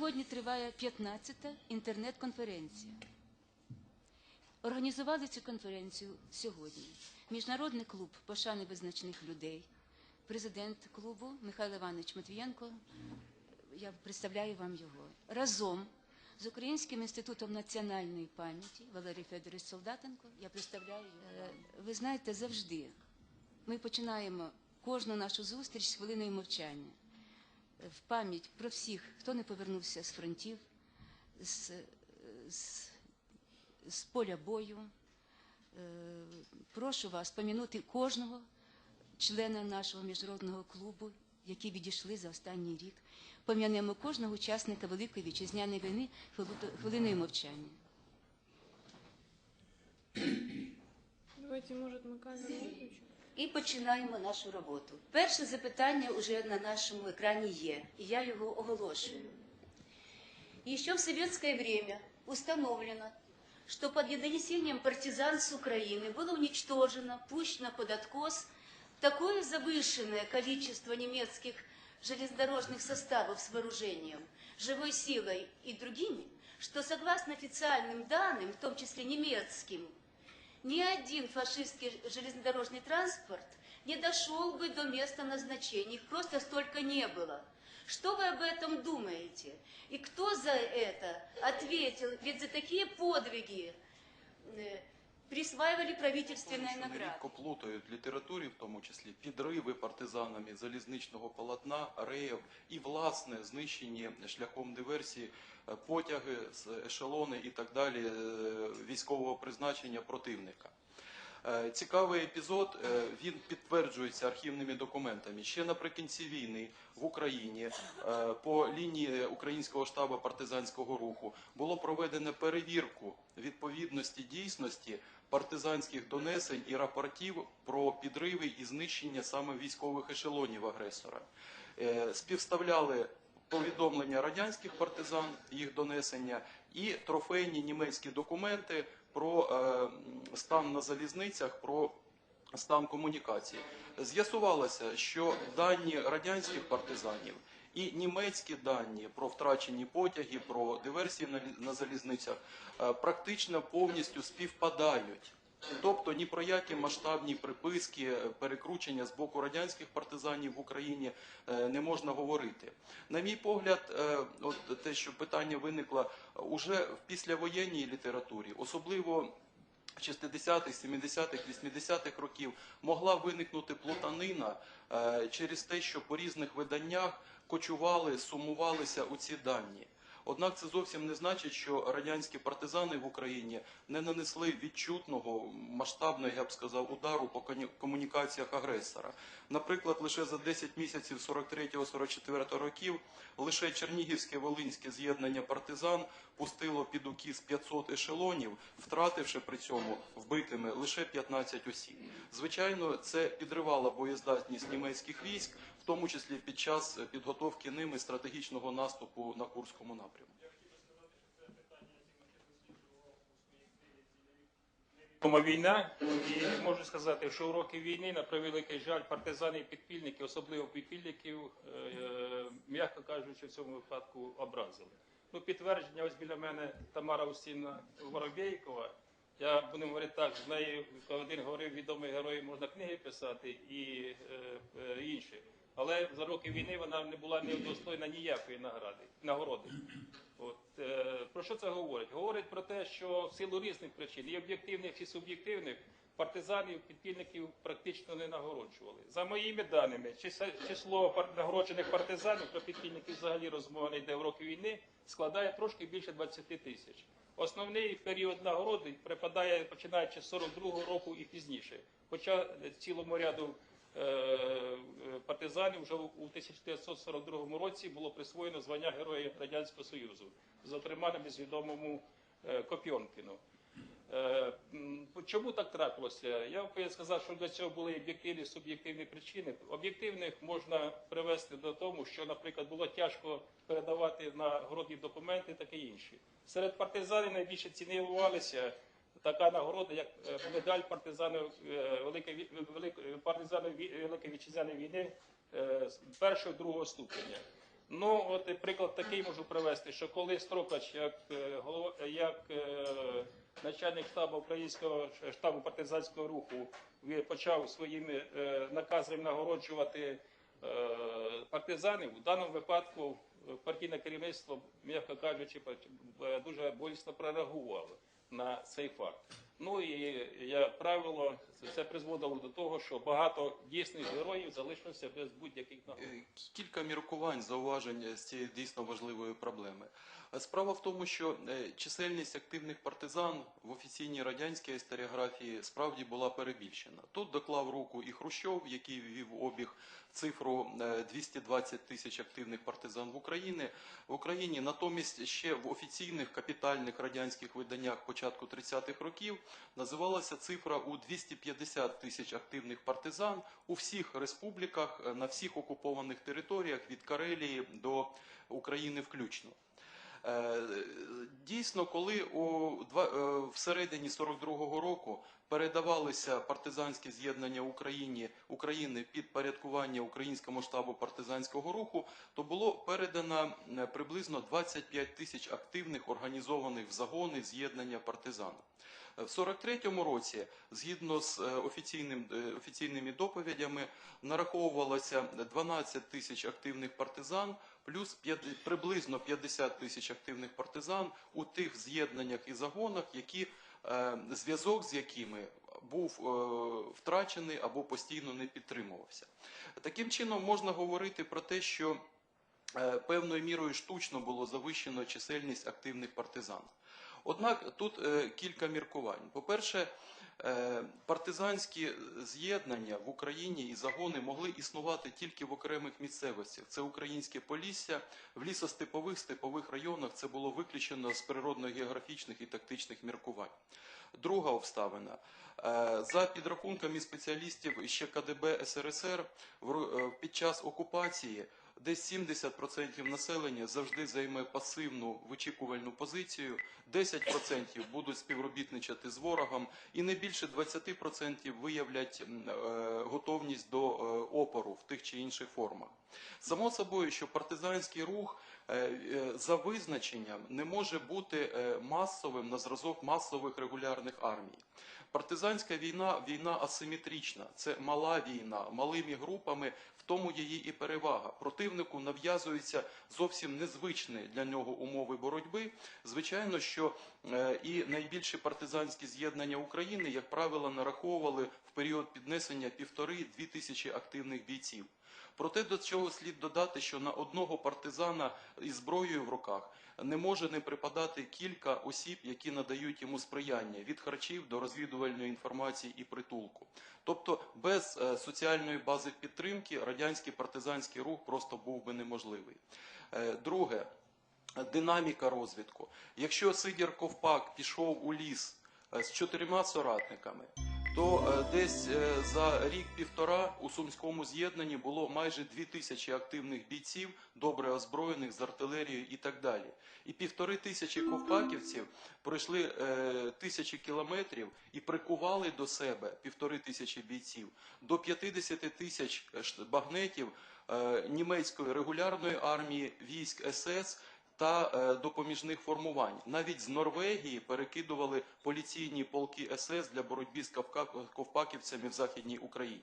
сьогодні триває 15-та інтернет-конференція. Організували цю конференцію сьогодні. Міжнародний клуб пошани визначних людей, президент клубу Михайло Іванович Матвієнко. Я представляю вам його разом з Українським інститутом національної пам'яті Валерій Федорович Солдатенко. Я представляю його. Е, Ви знаєте, завжди ми починаємо кожну нашу зустріч з хвилиною мовчання в пам'ять про всіх, хто не повернувся з фронтів, з, з, з поля бою. Е, Прошу вас помінути кожного члена нашого міжнародного клубу, які відійшли за останній рік. Пом'янемо кожного учасника Великої вітчизняної війни хвилиною мовчання. Давайте, может, мы камеру выключим? І починаємо нашу роботу. Перше запитання вже на нашому екрані є, і я його оголошую. Еще в советское время установлено, что под донесением партизан с Украины было уничтожено, пущено под откос такое завышенное количество немецких железнодорожных составов с вооружением, живой силой и другими, что согласно официальным данным, в том числе немецким, ни один фашистский железнодорожный транспорт не дошел бы до места назначения. Их просто столько не было. Что вы об этом думаете? И кто за это ответил? Ведь за такие подвиги э, присваивали правительственные Конечно, награды. нерідко плутають в літературі, в тому числі підриви партизанами залізничного полотна, рейок і власне знищені шляхом диверсії е, потяги, ешелони і так далі е, військового призначення противника. Е, Цікавий епізод, е, він підтверджується архівними документами. Ще наприкінці війни в Україні е, по лінії Українського штабу партизанського руху було проведено перевірку відповідності дійсності партизанських донесень і рапортів про підриви і знищення саме військових ешелонів агресора. Співставляли повідомлення радянських партизан, їх донесення, і трофейні німецькі документи про е, стан на залізницях, про стан комунікації. З'ясувалося, що дані радянських партизанів і німецькі дані про втрачені потяги, про диверсії на, залізницях е, практично повністю співпадають. Тобто ні про які масштабні приписки, е, перекручення з боку радянських партизанів в Україні е, не можна говорити. На мій погляд, е, от те, що питання виникло уже в післявоєнній літературі, особливо 60-х, 70-х, 80-х років могла виникнути плутанина через те, що по різних виданнях кочували, сумувалися у ці дані. Однак це зовсім не значить, що радянські партизани в Україні не нанесли відчутного масштабного, я б сказав, удару по комунікаціях агресора. Наприклад, лише за 10 місяців 43-44 років лише Чернігівське Волинське з'єднання партизан пустило під укіс 500 ешелонів, втративши при цьому вбитими лише 15 осіб. Звичайно, це підривало боєздатність німецьких військ, тому числі під час підготовки ними стратегічного наступу на Курському напрямку. Дома війна, і можу сказати, що у роки війни, на превеликий жаль, партизани і підпільники, особливо підпільників, е, м'яко кажучи, в цьому випадку образили. Ну, підтвердження, ось біля мене Тамара Устінна Воробєйкова. Я будемо говорити так, з нею один говорив, відомий герой, можна книги писати і е, е, інші. Але за роки війни вона не була не достойна ніякої награди, нагороди. От, е, про що це говорить? Говорить про те, що в силу різних причин, і об'єктивних, і суб'єктивних, партизанів, підпільників практично не нагороджували. За моїми даними, число нагороджених партизанів про підпільників взагалі розмова не йде в роки війни, складає трошки більше 20 тисяч. Основний період нагороди припадає починаючи з 42-го року і пізніше. Хоча цілому ряду е, е, партизанів вже у 1942 році було присвоєно звання Героя Радянського Союзу, зокрема на безвідомому е, Копьонкіну. Е, Чому так трапилося? Я би сказав, що для цього були об'єктивні суб'єктивні причини. Об'єктивних можна привести до тому, що, наприклад, було тяжко передавати нагородні документи, таке інше. Серед партизанів найбільше цінувалися така нагорода, як е, медаль партизанів е, Великої Великої вітчизняної війни першого другого ступеня. Ну, от приклад такий можу привести, що коли Строкач, як, як начальник штабу українського штабу партизанського руху, почав своїми е, наказами нагороджувати е, партизанів, У даному випадку е, партійне керівництво, м'яко кажучи, дуже болісно прореагувало на цей факт. Ну і як правило, це призводило до того, що багато дійсних героїв залишилося без будь-яких нагород. Е, Кілька міркувань, зауважень з цієї дійсно важливої проблеми. Е, Справа в тому, що е, чисельність активних партизан в офіційній радянській історіографії справді була перебільшена. Тут доклав руку і Хрущов, який ввів обіг цифру е, 220 тисяч активних партизан в Україні. В Україні натомість ще в офіційних капітальних радянських виданнях початку 30-х років називалася цифра у 250 тисяч активних партизан у всіх республіках е, на всіх окупованих територіях від Карелії до України включно. Е, Дійсно, коли у е, всередині 42-го року передавалися партизанські з'єднання Україні України під порядкування українському штабу партизанського руху, то було передано приблизно 25 тисяч активних організованих в загони з'єднання партизан. В 43-му році, згідно з е, офіційним, е, офіційними доповідями, нараховувалося 12 тисяч активних партизан, плюс п'яд- приблизно 50 тисяч активних партизан у тих з'єднаннях і загонах, які е, зв'язок з якими був втрачений або постійно не підтримувався. Таким чином можна говорити про те, що певною мірою штучно було завищено чисельність активних партизан. Однак тут е, кілька міркувань. По-перше, е, партизанські з'єднання в Україні і загони могли існувати тільки в окремих місцевостях. Це українське Полісся, в лісостепових степових районах це було виключено з природно-географічних і тактичних міркувань. Друга обставина. Е, За підрахунками спеціалістів ще КДБ СРСР, в під час окупації десь 70% населення завжди займе пасивну вичікувальну позицію, 10% будуть співробітничати з ворогом, і не більше 20% виявлять е, готовність до е, опору в тих чи інших формах. Само собою, що партизанський рух за визначенням не може бути е, масовим на зразок масових регулярних армій. Партизанська війна війна асиметрична, це мала війна, малими групами, в тому її і перевага. Противнику нав'язуються зовсім незвичні для нього умови боротьби. Звичайно, що е, і найбільші партизанські з'єднання України, як правило, нараховували в період піднесення півтори-дві тисячі активних бійців. Проте до цього слід додати, що на одного партизана із зброєю в руках не може не припадати кілька осіб, які надають йому сприяння від харчів до розвідувальної інформації і притулку. Тобто без е, соціальної бази підтримки радянський партизанський рух просто був би неможливий. Е, Друге, динаміка розвитку. Якщо Сидір Ковпак пішов у ліс е, з чотирма соратниками, то е, десь е, за рік-півтора у сумському з'єднанні було майже дві тисячі активних бійців, добре озброєних з артилерією і так далі. І півтори тисячі ковпаківців пройшли е, тисячі кілометрів і прикували до себе півтори тисячі бійців до 50 тисяч багнетів німецької регулярної армії, військ СС та е, допоміжних формувань. Навіть з Норвегії перекидували поліційні полки СС для боротьби з ковпаківцями в Західній Україні.